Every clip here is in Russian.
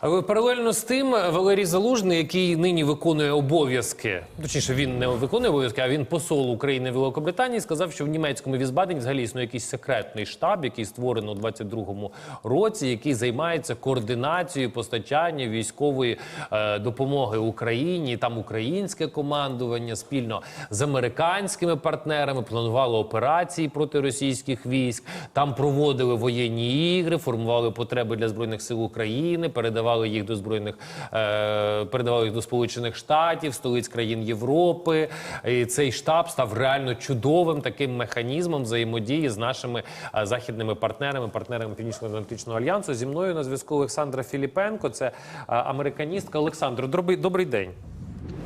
Але паралельно з тим Валерій Залужний, який нині виконує обов'язки, точніше, він не виконує обов'язки, а він посол України в Великобританії, сказав, що в німецькому Візбадені взагалі існує якийсь секретний штаб, який створено у 22-му році, який займається координацією постачання військової е, допомоги Україні. Там українське командування спільно з американськими партнерами планувало операції проти російських військ. Там проводили воєнні ігри, формували потреби для збройних сил України, передавали їх до збройних е, передавали їх до Сполучених Штатів, столиць країн Європи. І цей штаб став реально чудовим таким механізмом взаємодії з нашими е, західними партнерами, партнерами Північно-Атлантичного альянсу. Зі мною на зв'язку Олександра Філіпенко. Це е, американістка. Олександр, добрий, добрий день.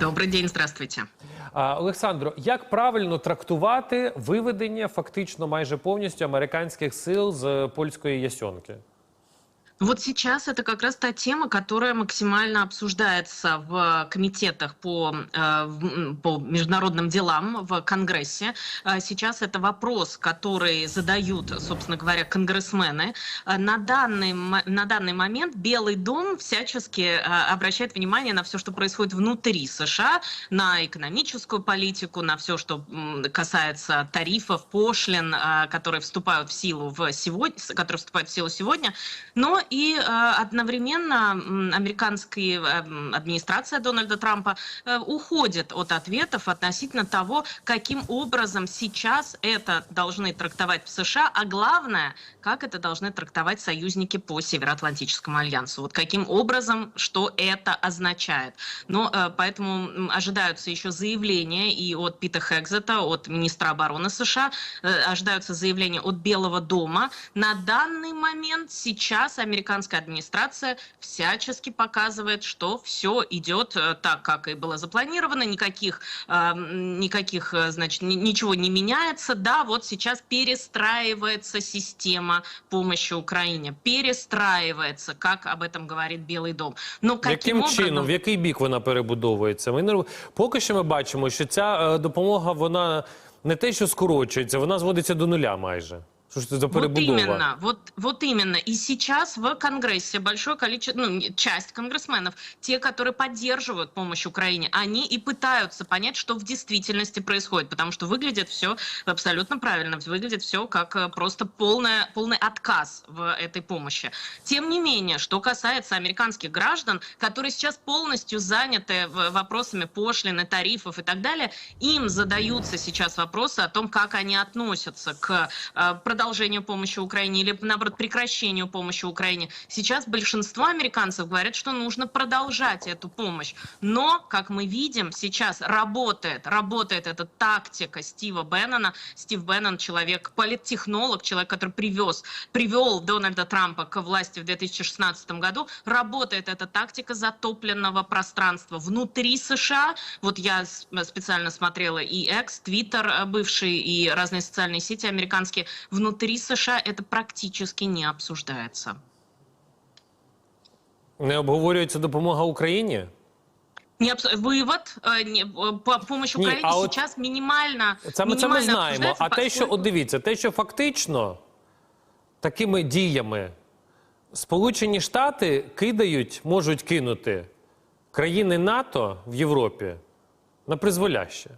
Добрый день, здравствуйте. Олександро, як правильно трактувати виведення фактично майже повністю американських сил з польської ясьонки? Вот сейчас это как раз та тема, которая максимально обсуждается в комитетах по, э, по международным делам в Конгрессе. Э, Сейчас это вопрос, который задают, собственно говоря, конгрессмены. Э, На данный, на данный момент Белый дом всячески э, обращает внимание на все, что происходит внутри США, на экономическую политику, на все, что касается тарифов, пошлин, э, которые вступают в силу в сегодня, которые вступают в силу сегодня. Но и э, одновременно американская э, администрация Дональда Трампа э, уходит от ответов относительно того, каким образом сейчас это должны трактовать в США, а главное, как это должны трактовать союзники по Североатлантическому альянсу. Вот каким образом, что это означает. Но поэтому ожидаются еще заявления и от Пита Хекзета, от министра обороны США, ожидаются заявления от Белого дома. На данный момент сейчас американская администрация всячески показывает, что все идет э, так, как и было запланировано, никаких, э, м, никаких э, значит, ни- ничего не меняется. Да, вот сейчас перестраивается система помощи Украине, перестраивается, как об этом говорит Белый дом. Но каким Яким образом... чином, в який бік вона перебудовується? Ми не поки що ми бачимо, що ця е, допомога вона не те, що скорочується, вона зводиться до нуля майже. Що ж це за Вот перебудова? именно, вот, вот именно. И сейчас в Конгрессе большое количество, ну, часть конгрессменов, те, которые поддерживают помощь Украине, они и пытаются понять, что в действительности происходит, потому что выглядит все абсолютно правильно, выглядит все как э, просто полная, полный отказ в этой помощи. Тем не менее, что касается американских граждан, которые сейчас полностью заняты вопросами пошлины, тарифов и так далее, им задаются сейчас вопросы о том, как они относятся к э, продолжению помощи Украине или, наоборот, прекращению помощи Украине. Сейчас большинство американцев говорят, что нужно продолжать эту помощь. Но, как мы видим, сейчас работает, работает эта тактика Стива Беннона. Стив Беннон человек, политтехнолог, человек, который привез, привел Дональда Трампа к власти в 2016 году. Работает эта тактика затопленного пространства внутри США. Вот я с- специально смотрела и X, Twitter э, бывший, и разные социальные сети американские. Внутри США это практически не обсуждается. Не обговорюється допомога Україні? Не обс- Вывод, э, не- э, по- помощь Не, Украине а вот сейчас минимально, Це ми, це ми минимально знаємо. обсуждается, А те, що поскольку- от дивіться, те, що фактично такими діями Сполучені Штати кидають, можуть кинути країни НАТО в Європі на призволяще.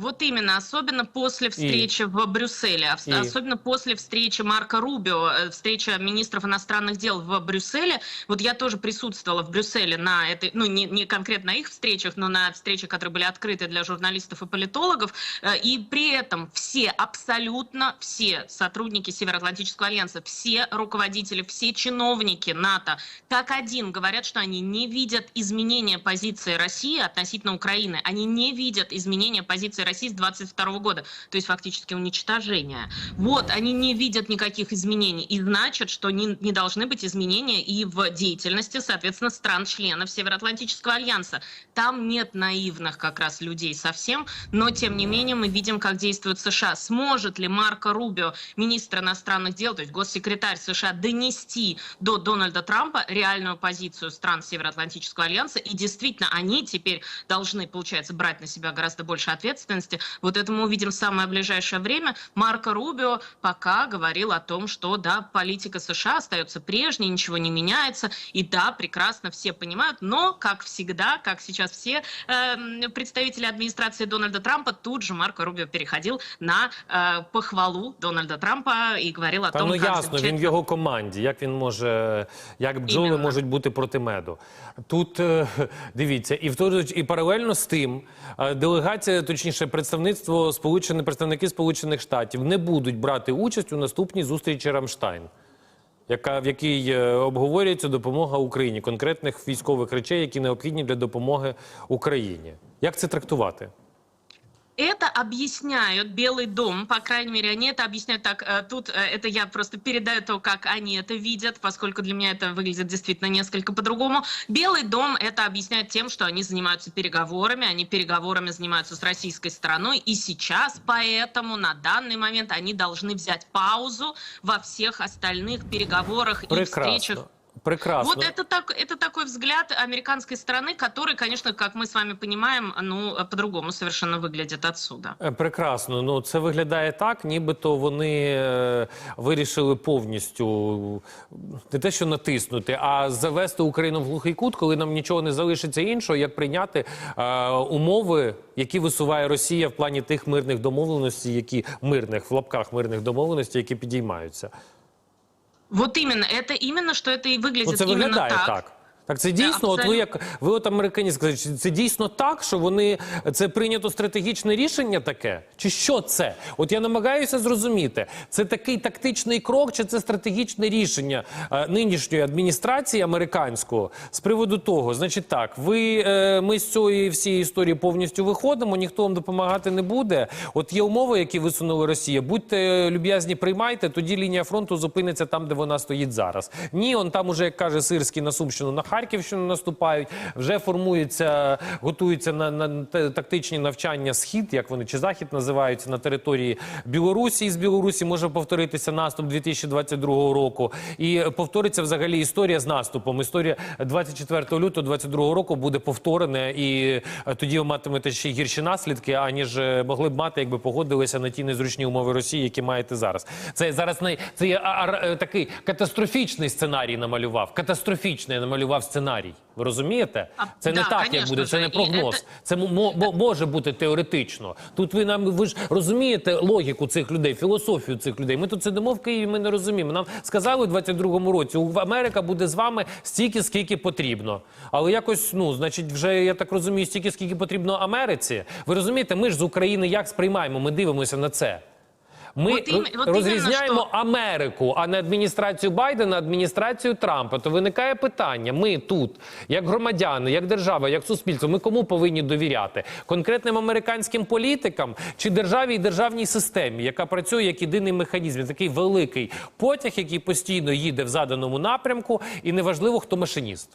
Вот именно, особенно после встречи в Брюсселе, а И? особенно после встречи Марка Рубио, э, встреча министров иностранных дел в Брюсселе. Вот я тоже присутствовала в Брюсселе на этой, ну не, не конкретно их встречах, но на встречах, которые были открыты для журналистов и политологов. Э, И при этом все, абсолютно все сотрудники Североатлантического альянса, все руководители, все чиновники НАТО, как один говорят, что они не видят изменения позиции России относительно Украины. Они не видят изменения позиции России с 22 года, то есть фактически уничтожения. Вот, они не видят никаких изменений. И значит, что не, не должны быть изменения и в деятельности, соответственно, стран-членов Североатлантического альянса. Там нет наивных как раз людей совсем, но тем не менее мы видим, как действует США. Сможет ли Марко Рубио, министр иностранных дел, то есть госсекретарь США, донести до Дональда Трампа реальную позицию стран Североатлантического альянса? И действительно, они теперь должны, получается, брать на себя гораздо больше ответственности ответственности. Вот это мы увидим в самое ближайшее время. Марко Рубио пока говорил о том, что да, политика США остается прежней, ничего не меняется. И да, прекрасно все понимают, но, как всегда, как сейчас все э, представители администрации Дональда Трампа, тут же Марко Рубио переходил на э, похвалу Дональда Трампа и говорил о Та том, ну как ясно, він в замечательно його команді. Як він може, як бджоли Іменно. можуть бути проти меду? Тут е, дивіться, і в той же- і паралельно з тим е, делегація, точніше, Представництво сполучені представники Сполучених Штатів не будуть брати участь у наступній зустрічі Рамштайн. Яка в якій е, обговорюється допомога Україні, конкретних військових речей, які необхідні для допомоги Україні. Як це трактувати? Это объясняют Белый дом, по крайней мере, они это объясняют так. э, Тут э, это я просто передаю то, как они это видят, поскольку для меня это выглядит действительно несколько по-другому. Белый дом это объясняет тем, что они занимаются переговорами, они переговорами занимаются с российской стороной, и сейчас поэтому на данный момент они должны взять паузу во всех остальных переговорах и встречах. Прекрасно. Прекрасно. Вот это, так, это такой взгляд американской стороны, который, конечно, как мы с вами понимаем, ну, по-другому совершенно выглядит отсюда. Е, Прекрасно. Ну це виглядає так, нібито вони е, вирішили повністю не те, що натиснути, а завести Україну в глухий кут, коли нам нічого не залишиться іншого, як прийняти е, умови, які висуває Росія в плані тих мирних домовленостей, які мирних в лапках мирних домовленостей, які підіймаються. Вот именно, это именно, что это и выглядит Ну, це именно так. так. Так, це дійсно, от ви як ви от американці скажете, це дійсно так, що вони це прийнято стратегічне рішення таке? Чи що це? От я намагаюся зрозуміти, це такий тактичний крок, чи це стратегічне рішення е, нинішньої адміністрації американського з приводу того, значить так, ви е, ми з цієї всієї історії повністю виходимо, ніхто вам допомагати не буде. От є умови, які висунула Росія. Будьте люб'язні, приймайте, тоді лінія фронту зупиниться там, де вона стоїть зараз. Ні, он там уже, як каже Сирський, на Сумщину, на Харківщину наступають. Вже формуються, готуються на, на тактичні навчання схід, як вони чи захід називаються на території Білорусі. І з Білорусі може повторитися наступ 2022 року. І повториться взагалі історія з наступом. Історія 24 лютого 2022 року буде повторена, і е, тоді ви матимете ще гірші наслідки, аніж е, могли б мати, якби погодилися на ті незручні умови Росії, які маєте зараз. Це зараз най це є е, такий катастрофічний сценарій намалював. Катастрофічний намалював сценарій. Ви розумієте? А, Це не да, так, як буде. Це не прогноз. це- Це мо- мо- мо- може бути теоретично. Тут ви нам ви ж розумієте логіку цих людей, філософію цих людей. Ми тут сидимо в Києві. Ми не розуміємо. Нам сказали у 22-му році, у Америка буде з вами стільки, скільки потрібно. Але якось, ну значить, вже я так розумію, стільки, скільки потрібно Америці. Ви розумієте, ми ж з України як сприймаємо? Ми дивимося на це. Ми От ім- от розрізняємо що- Америку, а не адміністрацію Байдена, адміністрацію Трампа. То виникає питання: ми тут, як громадяни, як держава, як суспільство, ми кому повинні довіряти? Конкретним американським політикам чи державі і державній системі, яка працює як єдиний механізм, такий великий потяг, який постійно їде в заданому напрямку, і неважливо, хто машиніст.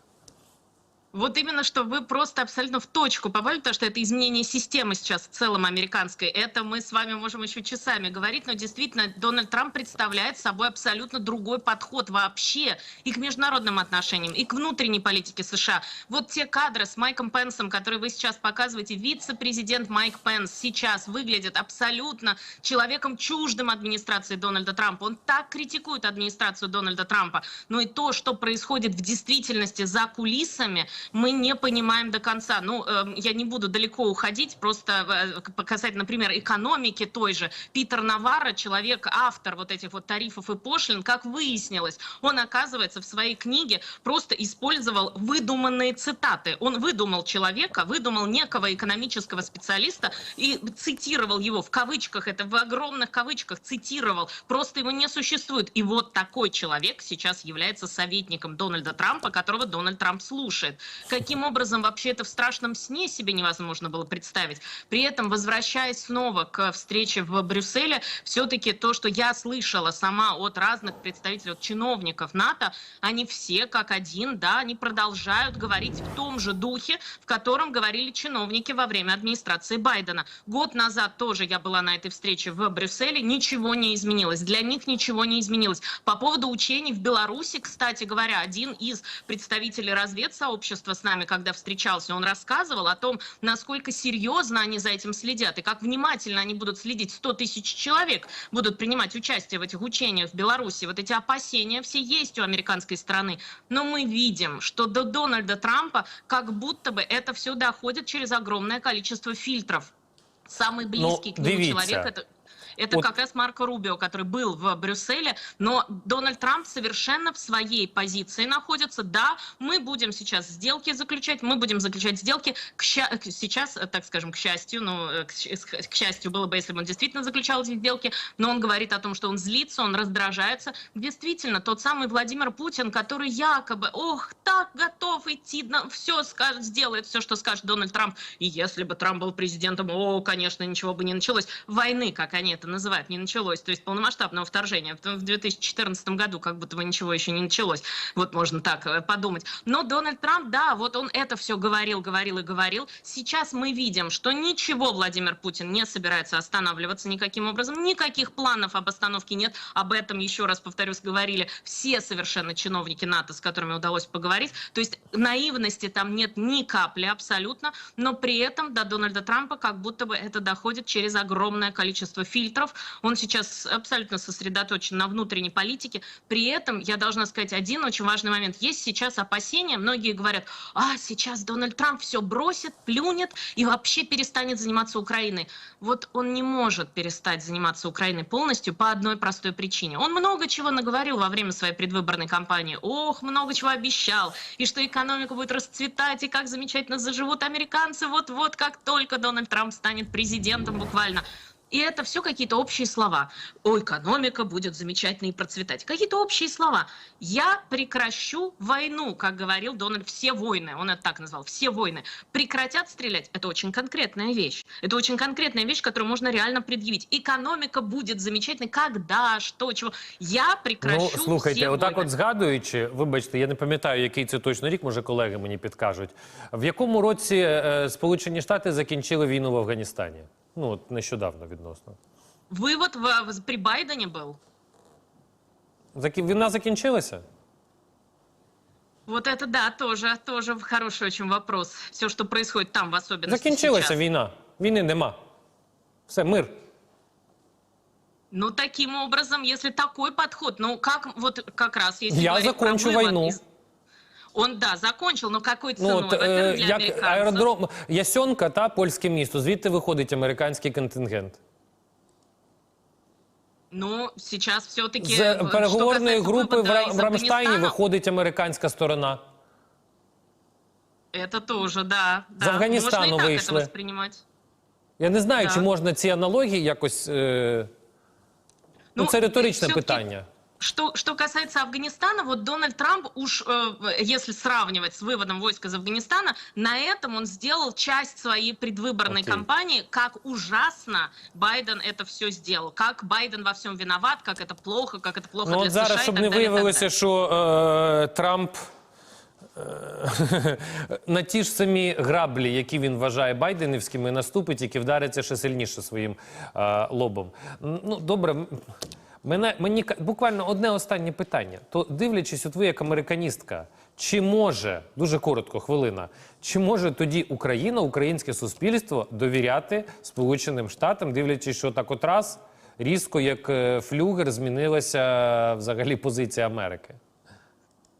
Вот именно, что вы просто абсолютно в точку попали, потому что это изменение системы сейчас в целом американской. Это мы с вами можем еще часами говорить, но действительно Дональд Трамп представляет собой абсолютно другой подход вообще и к международным отношениям, и к внутренней политике США. Вот те кадры с Майком Пенсом, которые вы сейчас показываете, вице-президент Майк Пенс сейчас выглядит абсолютно человеком чуждым администрации Дональда Трампа. Он так критикует администрацию Дональда Трампа. Но и то, что происходит в действительности за кулисами, мы не понимаем до конца. Ну, эм, я не буду далеко уходить, просто э, показать, например, экономики той же. Питер Наварро, человек, автор вот этих вот тарифов и пошлин, как выяснилось, он, оказывается, в своей книге просто использовал выдуманные цитаты. Он выдумал человека, выдумал некого экономического специалиста и цитировал его в кавычках, это в огромных кавычках цитировал, просто его не существует. И вот такой человек сейчас является советником Дональда Трампа, которого Дональд Трамп слушает. Каким образом вообще это в страшном сне себе невозможно было представить. При этом, возвращаясь снова к встрече в Брюсселе, все-таки то, что я слышала сама от разных представителей, от чиновников НАТО, они все как один, да, они продолжают говорить в том же духе, в котором говорили чиновники во время администрации Байдена. Год назад тоже я была на этой встрече в Брюсселе, ничего не изменилось. Для них ничего не изменилось. По поводу учений в Беларуси, кстати говоря, один из представителей разведсообщества Величество с нами, когда встречался, он рассказывал о том, насколько серьезно они за этим следят и как внимательно они будут следить. 100 тысяч человек будут принимать участие в этих учениях в Беларуси. Вот эти опасения все есть у американской страны. Но мы видим, что до Дональда Трампа как будто бы это все доходит через огромное количество фильтров. Самый близкий к нему дивіться. человек это это Вот- как раз Марко Рубио, который был в Брюсселе, но Дональд Трамп совершенно в своей позиции находится. Да, мы будем сейчас сделки заключать, мы будем заключать сделки. К ща- сейчас, э, так скажем, к счастью, ну, э, к, к счастью было бы, если бы он действительно заключал эти сделки, но он говорит о том, что он злится, он раздражается. Действительно, тот самый Владимир Путин, который якобы, ох, так готов идти, на все скажет, сделает все, что скажет Дональд Трамп. И если бы Трамп был президентом, о, конечно, ничего бы не началось. Войны, как они это называют, не началось. То есть полномасштабного вторжения. В в 2014 году как будто бы ничего еще не началось. Вот можно так э, подумать. Но Дональд Трамп, да, вот он это все говорил, говорил и говорил. Сейчас мы видим, что ничего Владимир Путин не собирается останавливаться никаким образом. Никаких планов об остановке нет. Об этом, еще раз повторюсь, говорили все совершенно чиновники НАТО, с которыми удалось поговорить. То есть наивности там нет ни капли абсолютно. Но при этом до Дональда Трампа как будто бы это доходит через огромное количество фильтров. Он сейчас абсолютно сосредоточен на внутренней политике. При этом я должна сказать один очень важный момент. Есть сейчас опасения, многие говорят, а сейчас Дональд Трамп все бросит, плюнет и вообще перестанет заниматься Украиной. Вот он не может перестать заниматься Украиной полностью по одной простой причине. Он много чего наговорил во время своей предвыборной кампании. Ох, много чего обещал. И что экономика будет расцветать, и как замечательно заживут американцы вот-вот, как только Дональд Трамп станет президентом буквально. И это все какие-то общие слова. О, экономика будет замечательно и процветать. Какие-то общие слова. Я прекращу войну, как говорил Дональд, все войны, он это так назвал, все войны. Прекратят стрелять. Это очень конкретная вещь. Это очень конкретная вещь, которую можно реально предъявить. Экономика будет замечательной. Когда, что, чего. Я прекращу Ну, слухайте, все отак войны. от згадуючи, вибачте, я не пам'ятаю, який це точно рік, може колеги мені підкажуть. В якому році е, Сполучені Штати закінчили війну в Афганістані? Ну, от нещодавно відносно. Вывод в- в- при Байдене был. Закі... Війна закінчилася? Вот это да, тоже, тоже хороший очень вопрос. Все, что происходит там, в особенности Закінчилася сейчас. війна. Війни нема. Все, мир. Ну, таким образом, если такой подход, ну, как вот как раз, если Я говорить про закончу вывод войну. из- Он, да, закончил, но какой Ну, ценой? от, Во-первых, е, для як американцев. аеродром Ясьонка та польське місто. Звідти виходить американський контингент. Ну, сейчас все-таки... З переговорної групи в, Ра- в Рамштайні виходить американська сторона. Это тоже, да. да. Афганистану Можно и так это вышли. воспринимать. Я не знаю, Да. чи можна ці аналогії якось. Е... Ну, Ну, це риторичне всё-таки- питання. Что, что касается Афганистана, вот Дональд Трамп уж, э, если сравнивать с выводом войск из Афганистана, на этом он сделал часть своей предвыборной Окей. кампании, как ужасно Байден это все сделал, как Байден во всем виноват, как это плохо, как это плохо Ну, для от зараз, США. и щоб так не далее, и так виявилося, далее. що е, Трамп е, на ті ж самі граблі, які він вважає байденівськими, наступить, які вдариться ще сильніше своїм е, лобом. М, Ну, добре. Мене, мені буквально одне останнє питання. То дивлячись, от ви як американістка, чи може, дуже коротко, хвилина, чи може тоді Україна, українське суспільство довіряти Сполученим Штатам, дивлячись, що так от раз різко, як е, флюгер, змінилася взагалі позиція Америки?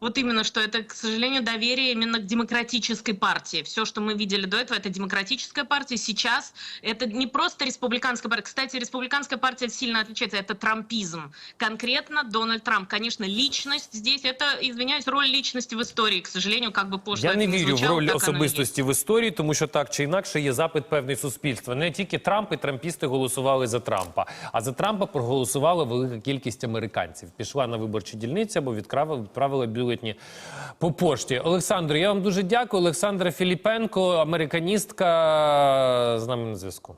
Вот именно, что это, к сожалению, доверие именно к демократической партии. Все, что мы видели до этого, это демократическая партия. Сейчас это не просто республиканская партия. Кстати, республиканская партия сильно отличается. Это трампизм. Конкретно Дональд Трамп. Конечно, личность здесь, это, извиняюсь, роль личности в истории. К сожалению, как бы пошло Я это не ни вірю в звучало, роль так оно и есть. особистості в історії, тому що так чи інакше є запит певний суспільства. Не тільки Трамп і трампісти голосували за Трампа, а за Трампа проголосувала велика кількість американців. Пішла на виборчі дільниці або відправила, відправила бюлетні по пошті. Олександр, я вам дуже дякую. Олександра Філіпенко, американістка з нами на зв'язку.